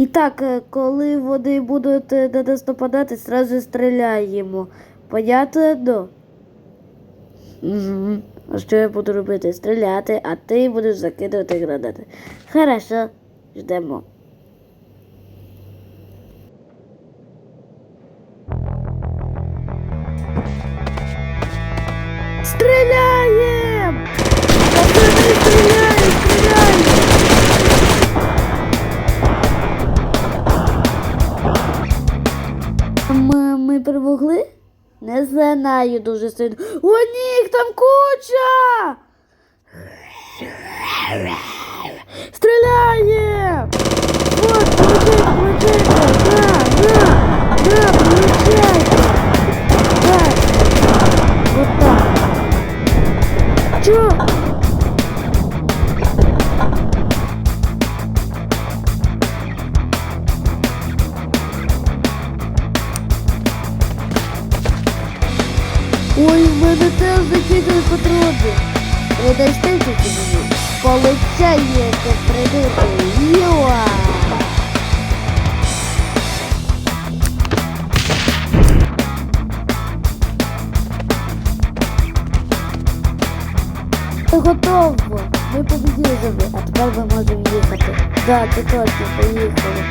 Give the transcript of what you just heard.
І так, е, коли вони будуть е, на нас нападати, зразу стріляємо. Понятно? Угу. А що я буду робити? Стріляти, а ти будеш закидувати гранати. Хорошо, ждемо. Стреляем! Ми, ми перемогли? Не знаю дуже сильно. О, ні, там куча! Стріляє! Вот, получайте, получайте! Да, да, да? Ой, в мене теж закидали патрони. Ви дасте мені? Получаєте придурки. Йоа! Готово. Ми победили, а тепер ми можемо їхати. Да, це точно, поїхали.